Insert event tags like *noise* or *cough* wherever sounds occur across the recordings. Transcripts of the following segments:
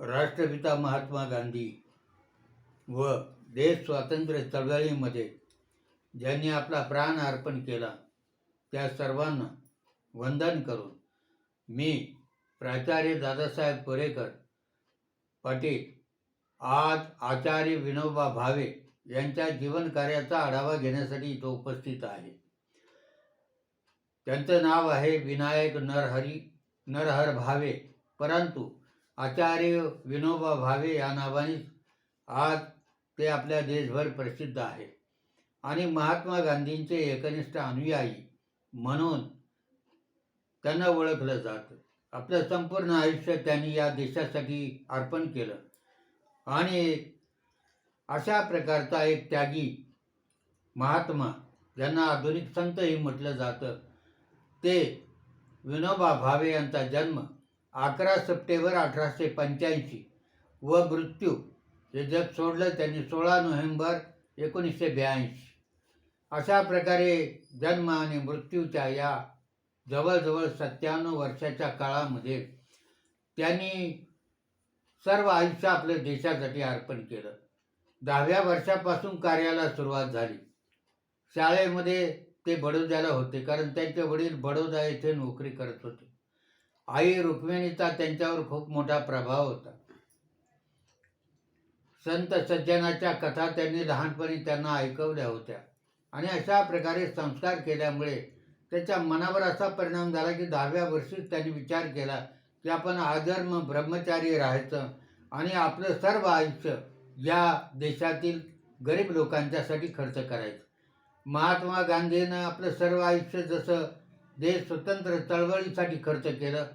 राष्ट्रपिता महात्मा गांधी व देश स्वातंत्र्य चळवळीमध्ये ज्यांनी आपला प्राण अर्पण केला त्या सर्वांना वंदन करून मी प्राचार्य दादासाहेब कोरेकर पाटील आज आचार्य विनोबा भावे यांच्या जीवनकार्याचा आढावा घेण्यासाठी इथं उपस्थित आहे. त्यांचं नाव आहे विनायक नरहरी नरहर भावे परंतु आचार्य विनोबा भावे या नावाने आज ते आपल्या देशभर प्रसिद्ध आहे. आणि महात्मा गांधींचे एकनिष्ठ अनुयायी म्हणून त्यांना ओळखलं जातं. आपलं संपूर्ण आयुष्य त्यांनी या देशासाठी अर्पण केलं. आणि अशा प्रकारचा एक त्यागी महात्मा ज्यांना आधुनिक संतही म्हटलं जातं ते विनोबा भावे यांचा जन्म अकरा सप्टेंबर अठराशे पंच्याऐंशी. व मृत्यू. हे जग सोडलं त्यांनी सोळा नोव्हेंबर एकोणीसशे ब्याऐंशी. अशा प्रकारे जन्म आणि मृत्यूच्या या जवळजवळ सत्त्याण्णव वर्षाच्या काळामध्ये त्यांनी सर्व आयुष्य आपल्या देशासाठी अर्पण केलं. दहाव्या वर्षापासून कार्याला सुरुवात झाली. शाळेमध्ये ते बडोद्याला होते कारण त्यांचे वडील बडोदा येथे नोकरी करत होते. आई रुक्मिणीचा त्यांच्यावर खूप मोठा प्रभाव होता. संत सज्जनाच्या कथा त्यांनी लहानपणी त्यांना ऐकवल्या होत्या. आणि अशा प्रकारे संस्कार केल्यामुळे त्याच्या मनावर असा परिणाम झाला की दहाव्या वर्षीच त्यांनी विचार केला की आपण आधर्म ब्रह्मचारी राहायचं आणि आपलं सर्व आयुष्य या देशातील गरीब लोकांच्यासाठी खर्च करायचं. महात्मा गांधीनं आपलं सर्व आयुष्य जसं देश स्वतंत्र चळवळीसाठी खर्च केलं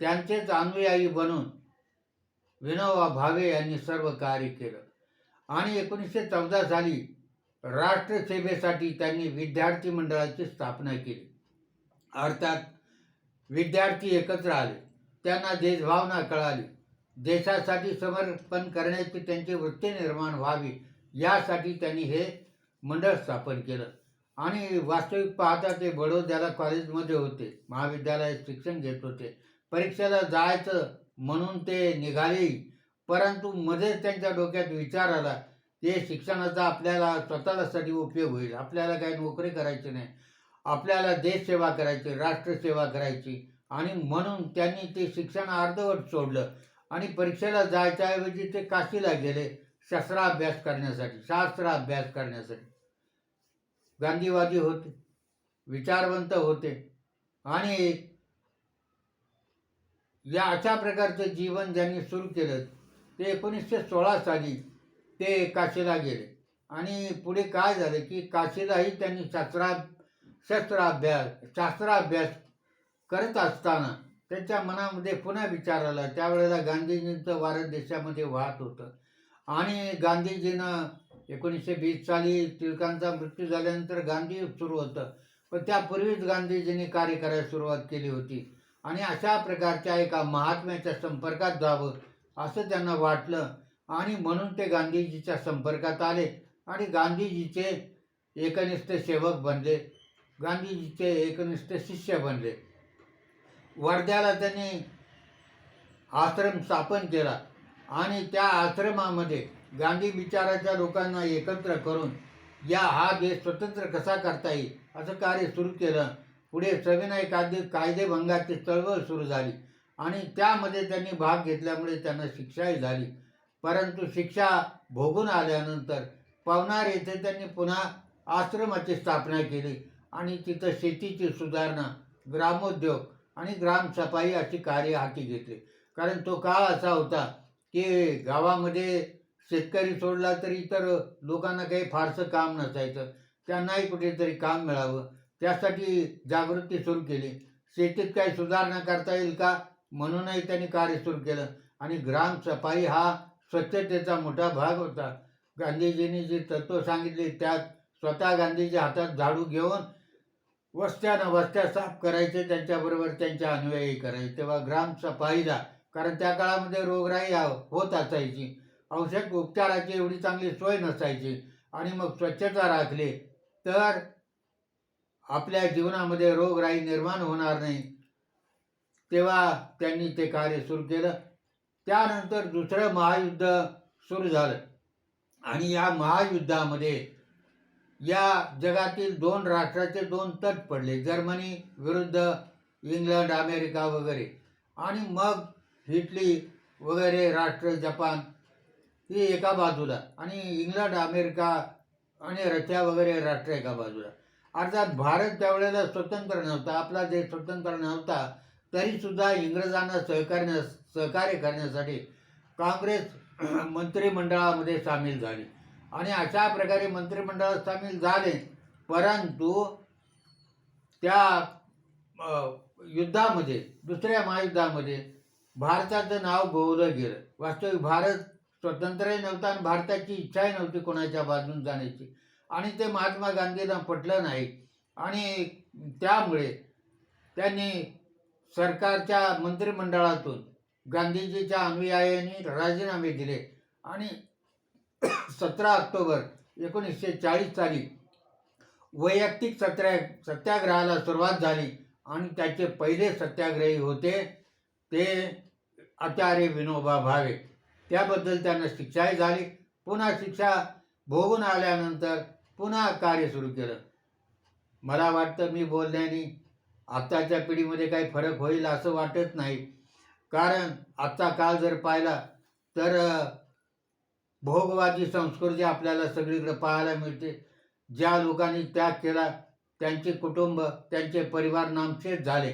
त्यांचेच अनुयायी बनून विनोबा भावे यांनी सर्व कार्य केलं. आणि एकोणीसशे चौदा साली राष्ट्रसेवेसाठी त्यांनी विद्यार्थी मंडळाची स्थापना केली. अर्थात विद्यार्थी एकत्र आले. त्यांना देशभावना कळाली. देशासाठी समर्पण करण्याची त्यांची वृत्ती निर्माण व्हावी यासाठी त्यांनी हे मंडळ स्थापन केलं. आणि वास्तविक पाहता ते बडोद्याला कॉलेजमध्ये होते. महाविद्यालयात शिक्षण घेत होते. परीक्षेला जायचं म्हणून ते निघाले. परंतु मध्येच त्यांच्या डोक्यात विचार आला ते शिक्षणाचा आपल्याला स्वतःसाठी उपयोग होईल. आपल्याला काही नोकरी करायची नाही. आपल्याला देशसेवा करायची राष्ट्रसेवा करायची. आणि म्हणून त्यांनी ते शिक्षण अर्धवट सोडलं आणि परीक्षेला जायच्याऐवजी ते काशीला गेले शस्त्राभ्यास करण्यासाठी शास्त्राभ्यास करण्यासाठी. गांधीवादी होते विचारवंत होते आणि या अशा प्रकारचं जीवन ज्यांनी सुरू केलं ते एकोणीसशे सोळा साली ते काशीला गेले. आणि पुढे काय झालं की काशीलाही त्यांनी शास्त्रा शस्त्राभ्यास शास्त्राभ्यास करत असताना त्यांच्या मनामध्ये पुन्हा विचार आला. त्यावेळेला गांधीजींचं भारत देशामध्ये वाहत होतं. आणि गांधीजीनं एकोणीसशे वीस साली टिळकांचा मृत्यू झाल्यानंतर गांधी सुरू होतं. पण त्यापूर्वीच गांधीजींनी कार्य करायला सुरुवात केली होती. आणि अशा प्रकारच्या एका महात्म्याच्या संपर्कात जावं असं त्यांना वाटलं. आणि म्हणून ते गांधीजीच्या संपर्कात आले आणि गांधीजीचे एकनिष्ठ सेवक बनले. गांधीजीचे एकनिष्ठ शिष्य बनले. वर्ध्याला त्यांनी आश्रम स्थापन केला आणि त्या आश्रमामध्ये गांधी विचाराच्या लोकांना एकत्र करून या हा देश स्वतंत्र कसा करता येईल? असं कार्य सुरू केलं. पुढे सविनय कायदे कायदेभंगाची चळवळ सुरू झाली आणि त्यामध्ये त्यांनी भाग घेतल्यामुळे त्यांना शिक्षाही झाली. परंतु शिक्षा भोगून आल्यानंतर पवनार येथे त्यांनी पुन्हा आश्रमाची स्थापना केली आणि तिथं शेतीची सुधारणा ग्रामोद्योग आणि ग्रामसफाई अशी कार्य हाती घेतली. कारण तो काळ असा होता की गावामध्ये शेतकरी सोडला तरी इतर लोकांना काही फारसं काम नसायचं. त्यांनाही कुठेतरी काम मिळावं. त्यासाठी जागृती सुरू केली. शेतीत काही सुधारणा करता येईल का? म्हणूनही त्यांनी कार्य सुरू केलं. आणि ग्रामसफाई हा स्वच्छतेचा मोठा भाग होता. गांधीजींनी जे तत्व सांगितले त्यात स्वतः गांधीजी हातात झाडू घेऊन वस्त्यानं वस्त्या साफ करायचे त्यांच्याबरोबर त्यांच्या अनुयायी करायचे. तेव्हा ग्रामसफाईला कारण त्या काळामध्ये रोगराई होत असायची. औषध उपचाराची एवढी चांगली सोय नसायची. आणि मग स्वच्छता राखली. तर आपल्या जीवनामध्ये रोगराई निर्माण होणार नाही. तेव्हा त्यांनी ते कार्य सुरू केलं. त्यानंतर दुसरं महायुद्ध सुरू झालं. आणि या महायुद्धामध्ये या जगातील दोन राष्ट्राचे दोन तट पडले. जर्मनी विरुद्ध इंग्लंड अमेरिका वगैरे. आणि मग इटली वगैरे राष्ट्र जपान ही एका बाजूला आणि इंग्लंड अमेरिका आणि रशिया वगैरे राष्ट्र एका बाजूला. अर्थात भारत त्यावेळेला स्वतंत्र नव्हता आपला देश स्वतंत्र नव्हता तरीसुद्धा इंग्रजांना सहकार्य सहकार्य करण्यासाठी काँग्रेस *clears throat* मंत्रिमंडळामध्ये सामील झाली. आणि अशा प्रकारे मंत्रिमंडळात सामील झाले परंतु त्या युद्धामध्ये दुसऱ्या महायुद्धामध्ये भारताचं नाव गोवलं गेलं. वास्तविक भारत स्वतंत्रही नव्हता आणि भारताची इच्छाही नव्हती कोणाच्या बाजून जाण्याची. आणि ते महात्मा गांधींना पटलं नाही. आणि त्यामुळे त्यांनी सरकारच्या मंत्रिमंडळातून गांधीजीच्या अनुयायांनी राजीनामे दिले. आणि सतरा ऑक्टोबर एकोणीसशे चाळीस साली वैयक्तिक सत्या सत्याग्रहाला सुरुवात झाली आणि त्याचे पहिले सत्याग्रही होते ते आचार्य विनोबा भावे. त्याबद्दल त्यांना शिक्षाही झाली. पुन्हा शिक्षा भोगून आल्यानंतर पुन्हा कार्य सुरू केलं. मला वाटतं मी बोलण्याने आत्ताच्या पिढीमध्ये काही फरक होईल असं वाटत नाही. कारण आत्ता काळ जर पाहिला तर भोगवादी संस्कृती आपल्याला सगळीकडे पाहायला मिळते. ज्या लोकांनी त्याग केला त्यांचे कुटुंब त्यांचे परिवार नामशेष झाले.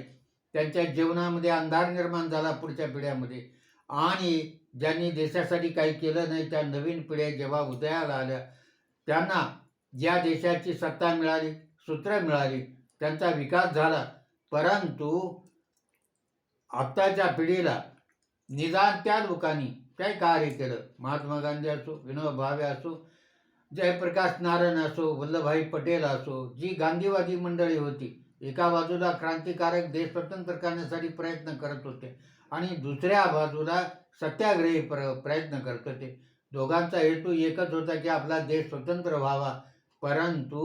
त्यांच्या जीवनामध्ये अंधार निर्माण झाला पुढच्या पिढ्यामध्ये. आणि ज्यांनी देशासाठी काही केलं नाही त्या नवीन पिढ्या जेव्हा उदयाला आल्या त्यांना ज्या देशाची सत्ता मिळाली सूत्र मिळाली त्यांचा विकास झाला. परंतु आत्ताच्या पिढीला निदान त्या लोकांनी काही कार्य केलं. महात्मा गांधी असो विनोबा भावे असो जयप्रकाश नारायण असो वल्लभभाई पटेल असो जी गांधीवादी मंडळी होती एका बाजूला क्रांतिकारक देश स्वतंत्र करण्यासाठी प्रयत्न करत होते आणि दुसऱ्या बाजूला सत्याग्रही प्र प्रयत्न करत होते. दोघांचा हेतू एकच होता की आपला देश स्वतंत्र व्हावा. परंतु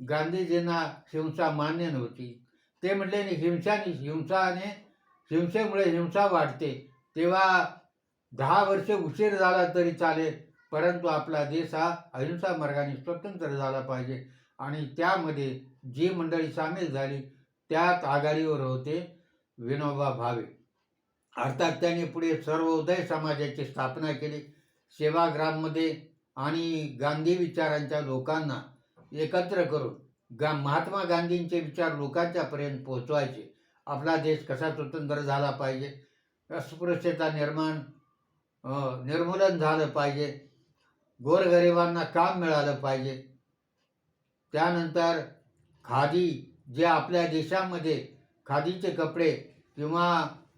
गांधीजींना हिंसा मान्य नव्हती. ते म्हटले हिंसाने हिंसाने हिंसेमुळे हिंसा वाढते. तेव्हा दहा वर्ष उशीर झाला तरी चालेल परंतु आपला देश हा अहिंसा मार्गाने स्वतंत्र झाला पाहिजे. आणि त्यामध्ये जी मंडळी सामील झाली त्यात आघाडीवर होते विनोबा भावे. अर्थात त्यांनी पुढे सर्वोदय समाजाची स्थापना केली. सेवाग्राममध्ये आणि गांधी विचारांच्या लोकांना एकत्र करून गा महात्मा गांधींचे विचार लोकांच्यापर्यंत पोहोचवायचे. आपला देश कसा स्वतंत्र झाला पाहिजे? अस्पृश्यता निर्माण निर्मूलन झालं पाहिजे. गोरगरिबांना काम मिळालं पाहिजे. त्यानंतर खादी जे आपल्या देशामध्ये खादीचे कपडे किंवा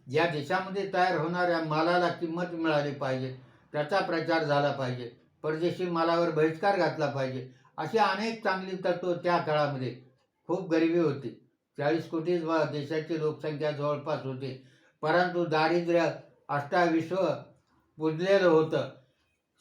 या देशामध्ये तयार होणाऱ्या मालाला किंमत मिळाली पाहिजे. त्याचा प्रचार झाला पाहिजे. परदेशी मालावर बहिष्कार घातला पाहिजे. अशी अनेक चांगली तत्व त्या काळामध्ये खूप गरिबी होती. चाळीस कोटी देशाची लोकसंख्या जवळपास होती. परंतु दारिद्र्य अष्टाविश्व पुजलेलं होतं.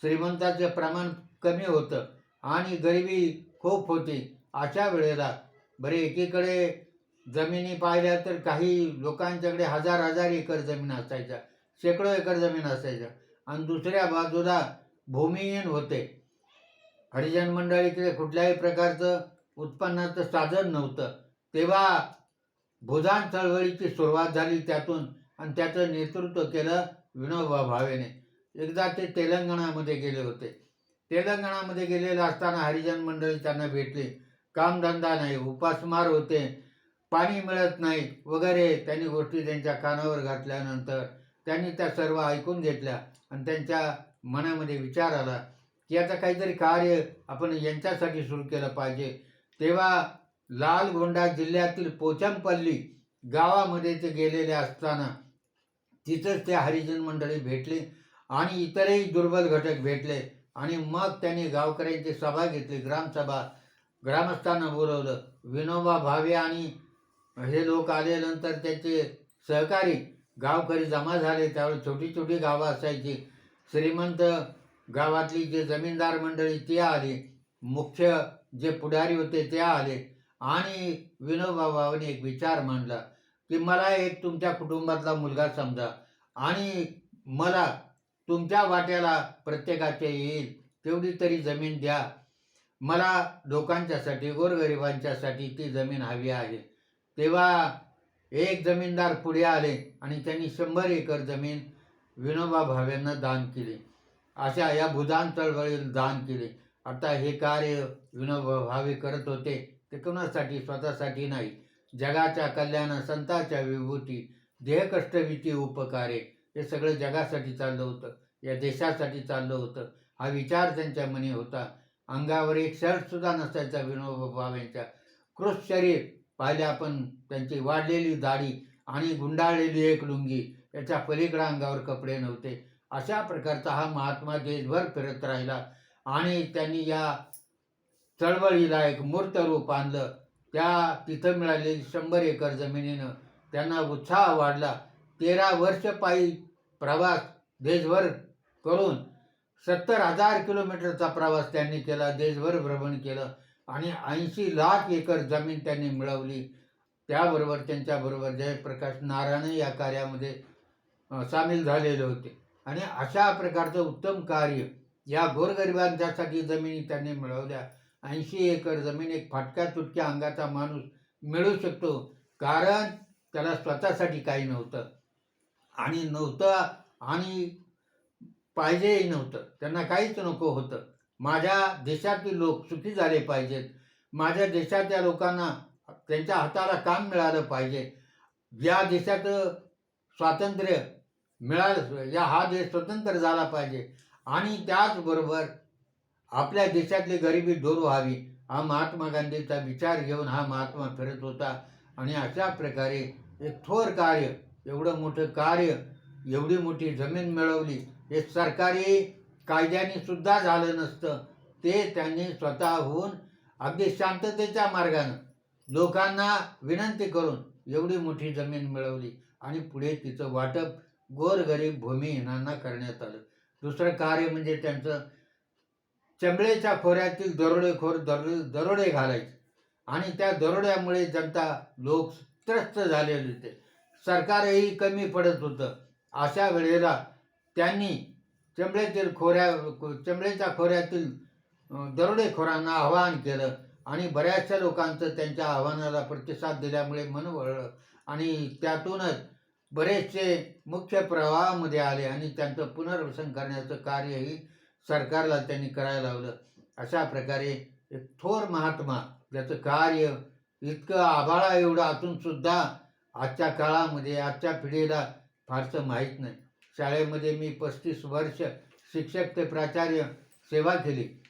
श्रीमंताचे प्रमाण कमी होतं आणि गरिबी खूप होती. अशा वेळेला बरे एकीकडे जमिनी पाहिल्या तर काही लोकांच्याकडे हजार हजार एकर जमीन असायच्या. शेकडो एकर जमीन असायच्या. आणि दुसऱ्या बाजूला भूमिहीन होते. हरिजन मंडळीकडे कुठल्याही प्रकारचं उत्पन्नाचं साधन नव्हतं. तेव्हा भूदान चळवळीची सुरुवात झाली त्यातून आणि त्याचं नेतृत्व केलं विनोबा भावेने. एकदा ते तेलंगणामध्ये गेले होते. तेलंगणामध्ये गेलेले असताना हरिजन मंडळी त्यांना भेटली. कामधंदा नाही उपासमार होते पाणी मिळत नाही वगैरे त्यांनी गोष्टी त्यांच्या कानावर घातल्यानंतर त्यांनी त्या सर्व ऐकून घेतल्या आणि त्यांच्या मनामध्ये विचार आला. की आता काहीतरी कार्य आपण यांच्यासाठी सुरू केलं पाहिजे. तेव्हा लालगोंडा जिल्ह्यातील पोचमपल्ली गावामध्ये ते गेलेले असताना तिथंच ते हरिजन मंडळी भेटले आणि इतरही दुर्बल घटक भेटले आणि मग त्यांनी गावकऱ्यांची सभा घेतली ग्रामसभा ग्रामस्थांना बोलवलं. विनोबा भावे आणि हे लोक आल्यानंतर त्याचे सहकारी गावकरी जमा झाले. त्यावेळी छोटी छोटी गावं असायची. श्रीमंत गावातली जे जमीनदार मंडळी ती आली. मुख्य जे पुढारी होते ते आले. आणि विनोबा भावाने एक विचार मांडला की मला एक तुमच्या कुटुंबातला मुलगा समजा आणि मला तुमच्या वाट्याला प्रत्येकाचे येईल तेवढी तरी जमीन द्या. मला लोकांच्यासाठी गोरगरिबांच्यासाठी ती जमीन हवी आहे. तेव्हा एक जमीनदार पुढे आले आणि त्यांनी शंभर एकर जमीन विनोबा भावेंना दान केली. अशा या भूदान चळवळीला दान केले आता हे कार्य विनोबा भावे करत होते ते कोणासाठी? स्वतःसाठी नाही. जगाच्या कल्याण संतांच्या विभूती देहकष्टविती उपकारे. हे सगळं जगासाठी चाललं होतं. या देशासाठी चाललं होतं. हा विचार त्यांच्या मनी होता. अंगावर एक शर्टसुद्धा नसायचा विनोबा भावेंच्या कृष शरीर पाहिले आपण त्यांची वाढलेली दाढी आणि गुंडाळलेली एक लुंगी. याच्या पलीकडे अंगावर कपडे नव्हते. अशा प्रकारचा हा महात्मा देशभर फिरत राहिला. आणि त्यांनी या चळवळीला एक मूर्त रूप आणलं. त्या तिथं मिळालेली शंभर एकर जमिनीनं त्यांना उत्साह वाढला. तेरा वर्ष पायी प्रवास देशभर करून सत्तर हजार किलोमीटरचा प्रवास त्यांनी केला देशभर भ्रमण केलं आणि ऐंशी लाख एकर जमीन त्यांनी मिळवली. त्याबरोबर त्यांच्याबरोबर जयप्रकाश नारायण या कार्यामध्ये सामील झालेले होते. आणि अशा प्रकारचं उत्तम कार्य या गोरगरिबांच्यासाठी जमिनी त्यांनी मिळवल्या. ऐंशी एकर जमीन एक फाटक्या तुटक्या अंगाचा माणूस मिळू शकतो कारण त्याला स्वतःसाठी काही नव्हतं. आणि नव्हतं आणि पाहिजेही नव्हतं. त्यांना काहीच नको होतं. माझ्या देशातील लोक सुखी झाले पाहिजेत. माझ्या देशाच्या लोकांना त्यांच्या हाताला काम मिळालं पाहिजे. या देशात स्वातंत्र्य मिळालं या हा देश स्वतंत्र झाला पाहिजे. आणि त्याचबरोबर आपल्या देशातली गरिबी दूर व्हावी हा महात्मा गांधीचा विचार घेऊन हा महात्मा फिरत होता. आणि अशा प्रकारे एक थोर कार्य एवढं मोठं कार्य एवढी मोठी जमीन मिळवली हे सरकारी कायद्याने सुद्धा झालं नसतं. ते त्यांनी स्वतःहून अगदी शांततेच्या मार्गानं लोकांना विनंती करून एवढी मोठी जमीन मिळवली. आणि पुढे तिचं वाटप गोरगरीब भूमिहीनांना करण्यात आलं. दुसरं कार्य म्हणजे त्यांचं चंबळेच्या खोऱ्यातील दरोडेखोर दरो दरोडे घालायचे. आणि त्या दरोड्यामुळे जनता लोक त्रस्त झालेले होते. सरकारही कमी पडत होतं. अशा वेळेला त्यांनी चंबळेतील खोऱ्या चंबळेच्या खोऱ्यातील दरोडेखोरांना आवाहन केलं आणि बऱ्याचशा लोकांचं त्यांच्या आव्हानाला प्रतिसाद दिल्यामुळे मन वळलं. आणि त्यातूनच बरेचसे मुख्य प्रवाहामध्ये आले आणि त्यांचं पुनर्वसन करण्याचं कार्यही सरकारला त्यांनी करायला लावलं. अशा प्रकारे एक थोर महात्मा ज्याचं कार्य इतकं आभाळा एवढं असून सुद्धा आजच्या काळामध्ये आजच्या पिढीला फारसं माहीत नाही. शाळेमध्ये मी पस्तीस वर्ष शिक्षक ते प्राचार्य सेवा केली.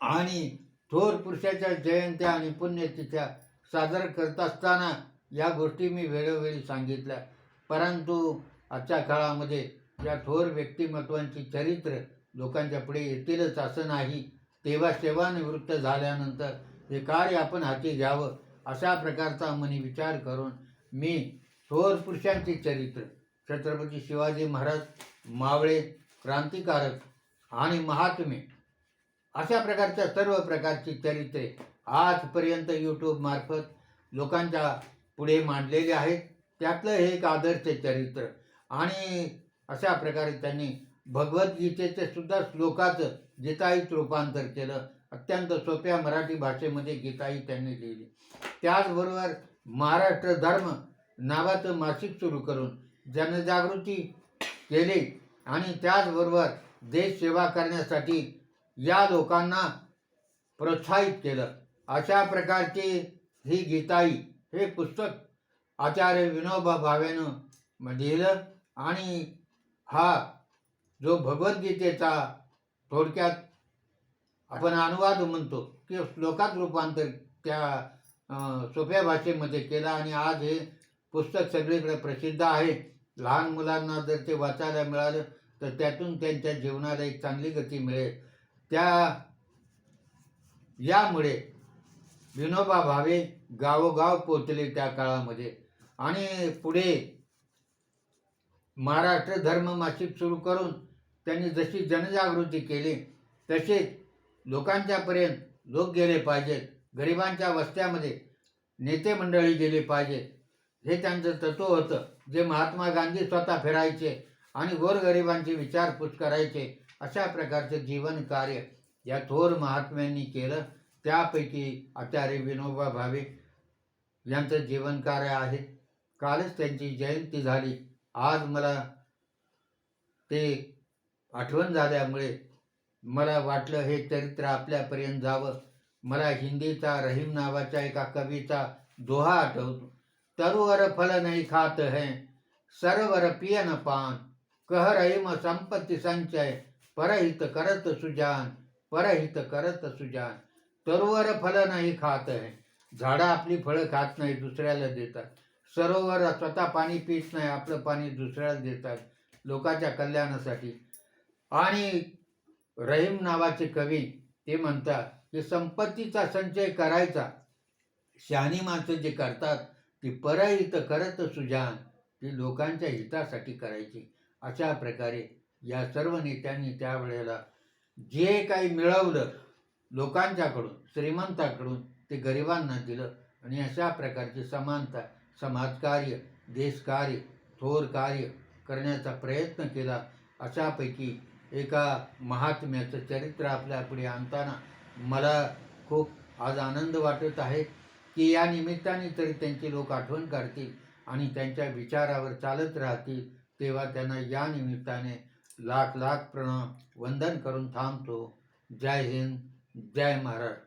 आणि थोर पुरुषाच्या जयंत्या आणि पुण्यतिथ्या सादर करत असताना या गोष्टी मी वेळोवेळी सांगितल्या. परंतु आजच्या काळामध्ये या थोर व्यक्तिमत्वांची चरित्र लोकांच्या पुढे येतीलच असं नाही. तेव्हा सेवानिवृत्त झाल्यानंतर हे कार्य आपण हाती घ्यावं अशा प्रकारचा मनी विचार करून मी थोर पुरुषांचे चरित्र छत्रपती शिवाजी महाराज मावळे क्रांतिकारक आणि महात्मे अशा प्रकारच्या सर्व प्रकारची चरित्रे आजपर्यंत यूट्यूबमार्फत लोकांच्या पुढे मांडलेले आहेत. त्यातलं हे एक आदर्श चरित्र. आणि अशा प्रकारे त्यांनी भगवद्गीतेचे सुद्धा श्लोकाचं गीताईत रूपांतर केलं. अत्यंत सोप्या मराठी भाषेमध्ये गीताई त्यांनी लिहिली. त्याचबरोबर महाराष्ट्र धर्म नावाचं मासिक सुरू करून जनजागृती केली आणि त्याचबरोबर देश सेवा करण्यासाठी या लोकांना प्रोत्साहित केलं. अशा प्रकारची ही गीताई हे पुस्तक आचार्य विनोबा भावेनं लिहिलं आणि हा जो भगवद्गीतेचा थोडक्यात आपण अनुवाद म्हणतो की श्लोकात रूपांतर त्या सोप्या भाषेमध्ये केला आणि आज हे पुस्तक सगळीकडे प्रसिद्ध आहे. लहान मुलांना जर ते वाचायला मिळालं तर त्यातून त्यांच्या जीवनाला एक चांगली गती मिळेल. त्या यामुळे विनोबा भावे गावोगाव पोचले त्या काळामध्ये. आणि पुढे महाराष्ट्र धर्म मासिक सुरू करून त्यांनी जशी जनजागृती केली तसेच लोकांच्यापर्यंत लोक गेले पाहिजेत गरिबांच्या वस्त्यामध्ये नेते मंडळी गेली पाहिजेत. हे त्यांचं तत्व होतं. जे महात्मा गांधी स्वतः फिरायचे आणि गोरगरिबांची विचारपूस करायचे अशा प्रकारचे जीवन कार्य या थोर महात्म्यांनी केलं. त्यापैकी आचार्य विनोबा भावे यांचं जीवन कार्य आहे. कालच त्यांची जयंती झाली. आज मला ते आठवण झाल्यामुळे मला वाटलं हे चरित्र आपल्यापर्यंत जावं. मला हिंदीचा रहीम नावाच्या एका कवीचा दोहा आठवतो. तरुवर फल नाही खात है सरवर पियन पान. कह रहीम संपत्ती संचय परहित करत सुजान परहित करत सुजान. तरुवर फल नाही खात है झाडं आपली फळं खात नाही दुसऱ्याला देतात. सरोवर स्वतः पाणी पीत नाही आपलं पाणी दुसऱ्याला देतात लोकांच्या कल्याणासाठी. आणि रहीम नावाचे कवी ते म्हणतात की संपत्तीचा संचय करायचा. शहाणी माणसं जे करतात ती परहित करत सुजान ती लोकांच्या हितासाठी करायची. अशा प्रकारे या सर्व नेत्यांनी त्यावेळेला जे काही मिळवलं लोकांच्याकडून श्रीमंताकडून ते गरिबांना दिलं. आणि अशा प्रकारची समानता समाजकार्य देशकार्य थोर कार्य करण्याचा प्रयत्न केला. अशापैकी एका महात्म्याचं चरित्र आपल्यापुढे आणताना मला खूप आज आनंद वाटत आहे की या निमित्ताने तरी त्यांची लोक आठवण काढतील आणि त्यांच्या विचारावर चालत राहतील तेव्हा त्यांना या निमित्ताने लाख लाख प्रणाम. वंदन करून थांबतो. जय हिंद. जय महाराष्ट्र.